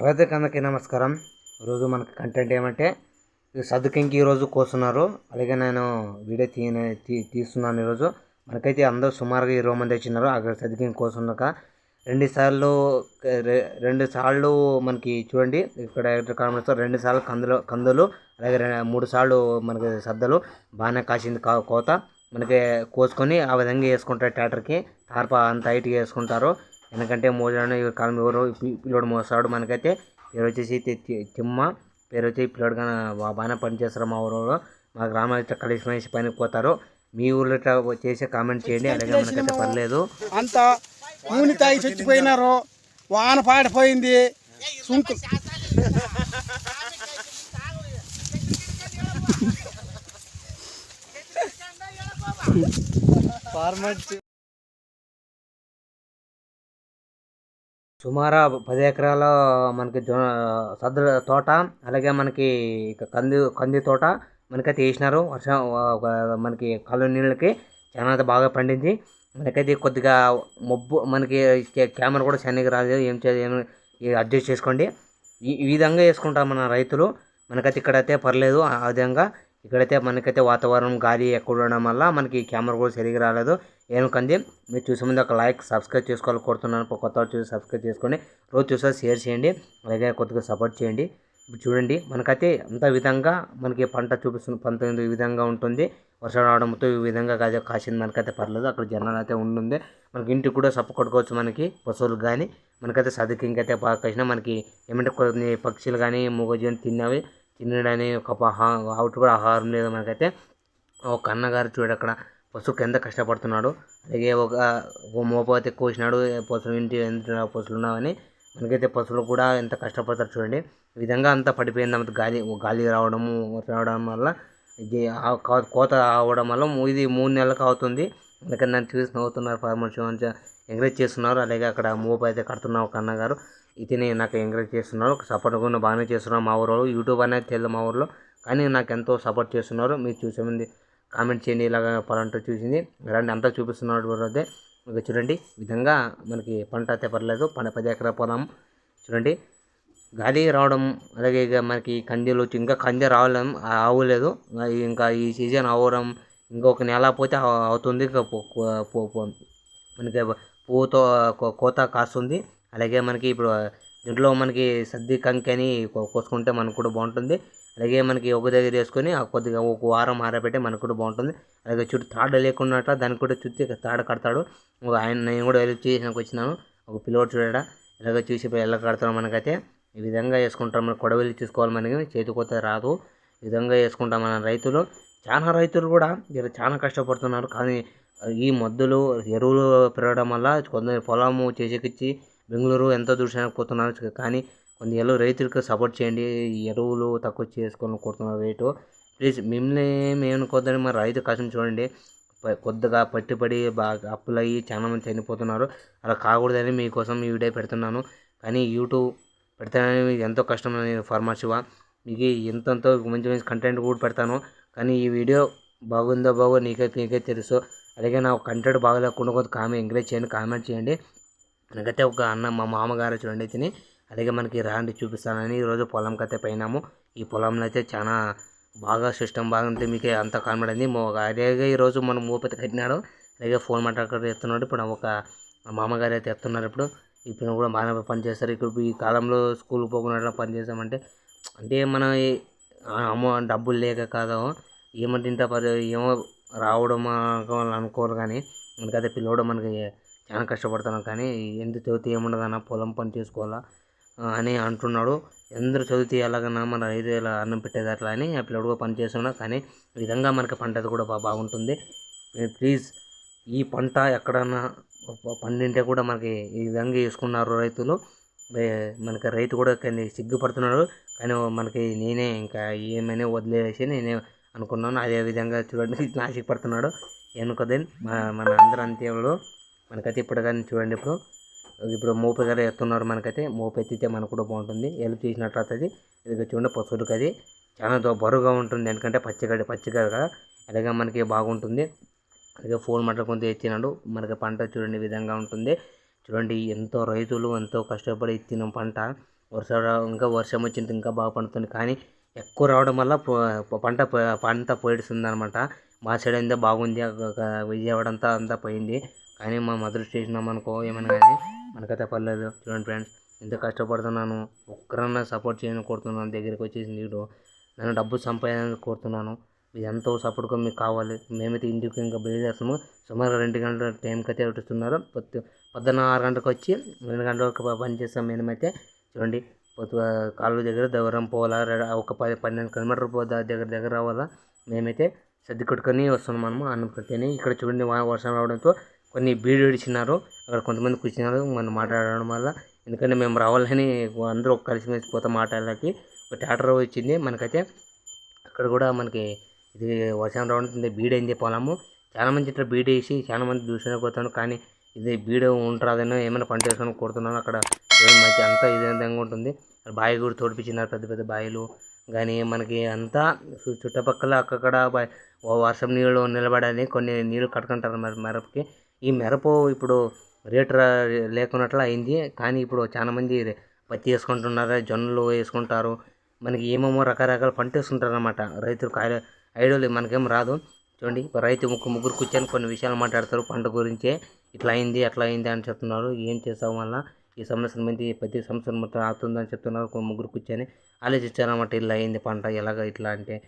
రైతులకు అందరికీ నమస్కారం. ఈరోజు మనకి కంటెంట్ ఏమంటే ఈ ఈరోజు కోస్తున్నారు. అలాగే నేను వీడియో తీ తీ తీస్తున్నాను ఈరోజు. మనకైతే అందరూ సుమారుగా ఇరవై మంది వచ్చినారు. అక్కడ సదుకింకి కోసున్నాక రెండు సార్లు రెండు సార్లు మనకి చూడండి. ఇక్కడ కనబడుతుంది రెండు సార్లు కందులు కందులు అలాగే రె- మూడు సార్లు మనకి సద్దలు. బాగానే కాసింది కోత. మనకి కోసుకొని ఆ విధంగా వేసుకుంటారు ట్రాక్టర్కి. తార్ప అంత హైట్గా వేసుకుంటారు. ఎందుకంటే మోజాడు ఈ కాలం ఎవరు పిల్లోడు మోస్తాడు మనకైతే పేరు వచ్చేసి తిమ్మ పేరు వచ్చి పిల్లోడు కానీ బాగానే పని చేస్తారు మా ఊరిలో మా గ్రామంలో ఇట్లా కలిసి మనిషి పనికి పోతారు. మీ ఊర్లో ఇట్లా చేసి కామెంట్ చేయండి. అలాగే మనకైతే పర్లేదు. అంత నూనె తాగి చచ్చిపోయినారు వాన పాడిపోయింది. సుంకు సుమారు పది ఎకరాల మనకి జొ సద్దుల తోట అలాగే మనకి కంది కంది తోట మనకైతే వేసినారు. వర్షం ఒక మనకి కాలువ నీళ్ళకి చాలా అయితే బాగా పండింది. మనకైతే కొద్దిగా మబ్బు మనకి కెమెరా కూడా సరిగ్గా రాలేదు. ఏం చే ఏం అడ్జస్ట్ చేసుకోండి. ఈ ఈ విధంగా వేసుకుంటాం మన రైతులు. మనకైతే ఇక్కడైతే పర్లేదు. ఆ ఆ విధంగా ఇక్కడైతే మనకైతే వాతావరణం గాలి ఎక్కువ ఉండడం వల్ల మనకి కెమెరా కూడా సరిగ్గా రాలేదు. ఏమకంది మీరు చూసే ముందు ఒక లైక్ సబ్స్క్రైబ్ చేసుకోవాలి కోరుతున్నాను. కొత్త చూసి సబ్స్క్రైబ్ చేసుకోండి. రోజు చూసా షేర్ చేయండి. అలాగే కొద్దిగా సపోర్ట్ చేయండి. ఇప్పుడు చూడండి మనకైతే అంత విధంగా మనకి పంట చూపిస్తుంది పంట ఈ విధంగా ఉంటుంది. వర్షం రావడంతో ఈ విధంగా కాదు. కాసింది మనకైతే పర్లేదు. అక్కడ జనాలు అయితే ఉంటుంది మనకి ఇంటికి కూడా సప్పు కొట్టుకోవచ్చు మనకి పశువులు కానీ మనకైతే సదుకు ఇంకైతే బాగా కాసిన మనకి ఏమంటే కొన్ని పక్షులు కానీ మూగజీవన్ తిన్నవి తినడానికి ఒక అవుట్ కూడా ఆహారం లేదు మనకైతే. ఒక అన్నగారు చూడు అక్కడ. పశువుకి ఎంత కష్టపడుతున్నాడు అలాగే ఒక మోపతి మోపైతే కోసినాడు పశువు ఇంటి ఎంత పశువులు ఉన్నామని మనకైతే పశువులు కూడా ఎంత కష్టపడతారు చూడండి. ఈ విధంగా అంతా పడిపోయింది. అంత గాలి గాలి రావడము రావడం వల్ల ఇది ఆ కోత అవడం వల్ల ఇది మూడు నెలలకు అవుతుంది. అందుకని నన్ను చూసి నవ్వుతున్నారు ఫార్మర్స్ ఎంకరేజ్ చేస్తున్నారు. అలాగే అక్కడ మూవ్ అయితే కడుతున్న ఒక అన్నగారు. ఇతని నాకు ఎంకరేజ్ చేస్తున్నారు. సపోర్ట్ కూడా బాగానే చేస్తున్నారు మా ఊరిలో. యూట్యూబ్ అనేది తెలియదు మా ఊరిలో. కానీ నాకు ఎంతో సపోర్ట్ చేస్తున్నారు. మీరు చూసే ముందు కామెంట్ చేయండి ఇలాగ పలాంటో చూసింది. రండి అంతా చూపిస్తున్నాడు అయితే ఇక చూడండి ఈ విధంగా మనకి పంట అయితే పర్లేదు. పది పది ఎకరా పొలం. చూడండి గాలి రావడం అలాగే ఇక మనకి కందిలు వచ్చి ఇంకా కంది రావడం అవ్వలేదు ఇంకా ఈ సీజన్ అవ్వడం ఇంకొక నెల పోతే అవుతుంది. ఇక మనకి పువ్వుతో కోత కాస్తుంది. అలాగే మనకి ఇప్పుడు దీంట్లో మనకి సర్ది కంకి అని కోసుకుంటే మనకు కూడా బాగుంటుంది. అలాగే మనకి ఒక దగ్గర వేసుకొని కొద్దిగా ఒక వారం ఆరబెట్టే మనకు కూడా బాగుంటుంది. అలాగే చుట్టూ తాడు లేకున్నట్ల దానికి కూడా చుట్టూ తాడు కడతాడు. ఒక ఆయన నేను కూడా హెల్ప్ చేసినాక వచ్చినాను. ఒక పిల్లోడు చూడడా ఇలాగ చూసి ఎలా కడతాం మనకైతే ఈ విధంగా వేసుకుంటాం. మనం కొడవలి తీసుకోవాలి మనకి చేతి కొత్త రాదు. ఈ విధంగా వేసుకుంటాం మన రైతులు. చాలా రైతులు కూడా వీరు చాలా కష్టపడుతున్నారు. కానీ ఈ మద్దులు ఎరువులు పెరగడం వల్ల కొందరు పొలము చేసేకిచ్చి బెంగళూరు ఎంతో దూషణకు పోతున్నారు కానీ కొన్ని రైతులకు సపోర్ట్ చేయండి. ఎరువులు తక్కువ చేసుకొని కొడుతున్న రేటు. ప్లీజ్ మిమ్మల్ని ఏమనుకోద్దని మరి రైతు కష్టం చూడండి. కొద్దిగా పట్టుబడి బాగా అప్పులయ్యి చాలా మంది చనిపోతున్నారు. అలా కాకూడదని మీకోసం ఈ వీడియో పెడుతున్నాను. కానీ యూట్యూబ్ పెడతానని మీకు ఎంతో కష్టం ఫార్మర్ శివ. మీకు ఎంతెంతో మంచి మంచి కంటెంట్ కూడా పెడతాను. కానీ ఈ వీడియో బాగుందో బాగో నీకే నీకే తెలుసు. అలాగే నా కంటెంట్ బాగలేకుండా కొంత కామెంట్ ఎంకరేజ్ చేయండి కామెంట్ చేయండి. మనకైతే ఒక అన్న మా మామగారు చూడండి తిని అలాగే మనకి రాండి చూపిస్తానని ఈరోజు పొలంకి అయితే పోయినాము. ఈ పొలంలో అయితే చాలా బాగా సిస్టమ్ బాగుంటే మీకు అంత కనబడింది. మో- అలాగే ఈరోజు మనం మూపతి కట్టినాడు. అలాగే ఫోన్ మాట్లాడుకుంటూ ఎత్తున్నాడు. ఇప్పుడు ఒక మామగారు అయితే ఎత్తున్నారు ఇప్పుడు. ఇప్పుడు కూడా బాగానే పని చేస్తారు. ఇప్పుడు ఈ కాలంలో స్కూల్కి పోకుండా పనిచేసామంటే అంటే మనం అమ్మ అమ్మో డబ్బులు లేక కాదు. ఏమంటే ఇంత పరి ఏమో రావడం అనుకోరు కానీ మనకైతే పిలవడం మనకి చాలా కష్టపడుతున్నాం కానీ ఎందుకు చదివితే ఏముండదన్న పొలం పని చేసుకోవాలా? అని అంటున్నాడు. అందరూ చదివితే ఎలాగన్నా మన రైతు ఇలా అన్నం పెట్టేది అట్లా అని ఆ పిల్లడుగా పని చేస్తున్నాడు కానీ ఈ విధంగా మనకి పంట అది కూడా బాగుంటుంది. ప్లీజ్ ఈ పంట ఎక్కడన్నా పండింటే కూడా మనకి ఈ విధంగా వేసుకున్నారు రైతులు. మనకి రైతు కూడా కానీ సిగ్గుపడుతున్నాడు. కానీ మనకి నేనే ఇంకా ఏమైనా వదిలేసి నేనే అనుకున్నాను. అదే విధంగా చూడండి నాసిపడుతున్నాడు ఎన్నుకదని మన మన అందరూ అంతేవాడు మనకైతే ఇప్పుడు కానీ చూడండి ఇప్పుడు. ఇప్పుడు మోపు గారు ఎత్తున్నారు మనకైతే. మోపు ఎత్తితే మనకు కూడా బాగుంటుంది. ఎలుపు చేసినట్టు అవుతుంది ఇది చూడండి పశువులకి అది చాలా బరువుగా ఉంటుంది. ఎందుకంటే పచ్చిగడ్డ పచ్చిగడ్డ కదా. అలాగే మనకి బాగుంటుంది. అలాగే ఫోన్ మాట్లాడుకుంటూ ఎత్తినాడు. మనకి పంట చూడండి విధంగా ఉంటుంది. చూడండి ఎంతో రైతులు ఎంతో కష్టపడి ఎత్తిన పంట. వర్షం ఇంకా వర్షం వచ్చింది ఇంకా బాగా పండుతుంది. కానీ ఎక్కువ రావడం వల్ల పంట పంట పోయిస్తుంది అనమాట మా సైడ్ అంతా బాగుంది. విజయవాడ అంతా అంతా పోయింది. కానీ మా మధుర స్టేషన్ అనుకో ఏమైనా కానీ మనకైతే పర్లేదు. చూడండి ఫ్రెండ్స్ ఎంత కష్టపడుతున్నాను. ఒక్కరన్నా సపోర్ట్ చేయని కోరుతున్నాను. దగ్గరికి వచ్చేసి నీడు నేను డబ్బు సంపాదించాలని కోరుతున్నాను. ఇది ఎంతో సపోర్ట్గా మీకు కావాలి. మేమైతే ఇంటికి ఇంకా బయలుదేరుతాము సుమారు రెండు గంటల టైంకి అయితే ఇస్తున్నారు పొద్దు పొద్దున్న ఆరు గంటలకు వచ్చి రెండు గంటల వరకు పని చేస్తాం మేమైతే. చూడండి పొద్దు కాలువ దగ్గర దూరం పోవాలా? ఒక పది పన్నెండు కిలోమీటర్ పోదా దగ్గర దగ్గర రావాలా? మేమైతే సర్ది కొట్టుకొని వస్తున్నాం మనము. అన్నప్పటికీ ఇక్కడ చూడండి వర్షం రావడంతో కొన్ని బీడు ఇచ్చినారు అక్కడ కొంతమంది కూర్చున్నారు. మనం మాట్లాడడం వల్ల. ఎందుకంటే మేము రావాలని అందరూ కలిసిమెలిసి పోతాం మాట్లాడడానికి ఒక ట్రాక్టర్ వచ్చింది. మనకైతే అక్కడ కూడా మనకి ఇది వర్షం రావడం బీడైంది పొలము. చాలా మంది ఇట్లా బీడు వేసి చాలా మంది దూషణ పోతాను కానీ ఇది బీడు ఉంటుందని ఏమైనా పంట వేసుకొని కొడుతున్నాను అక్కడ మంచి అంతా ఇదే విధంగా ఉంటుంది. బావి కూడా తోడిపించినారు పెద్ద పెద్ద బావిలు. కానీ మనకి అంతా చుట్టుపక్కల అక్కడ వర్షం నీళ్ళు నిలబడాలి. కొన్ని నీళ్ళు కట్టుకుంటారు మరి మిరపకి. ఈ మిరప ఇప్పుడు రేటు రా- లేకున్నట్లు అయింది. కానీ ఇప్పుడు చాలామంది పత్తి వేసుకుంటున్నారు జొన్నలు వేసుకుంటారు. మనకి ఏమేమో రకరకాల పంట వేసుకుంటారు అనమాట రైతులకు ఐ- ఐడియాలు మనకేం రాదు. చూడండి రైతు ముగ్గురు ముగ్గురు కూర్చొని కొన్ని విషయాలు మాట్లాడతారు. పంట గురించే ఇట్లా అయింది అట్లా అయింది అని చెప్తున్నారు. ఏం చేసాం వల్ల ఈ సంవత్సరం మంది ప్రతి సంవత్సరం మొత్తం ఆగుతుందని చెప్తున్నారు. ముగ్గురు కూర్చొని ఆలోచించారన్నమాట. ఇలా అయింది పంట ఎలాగ ఇట్లా అంటే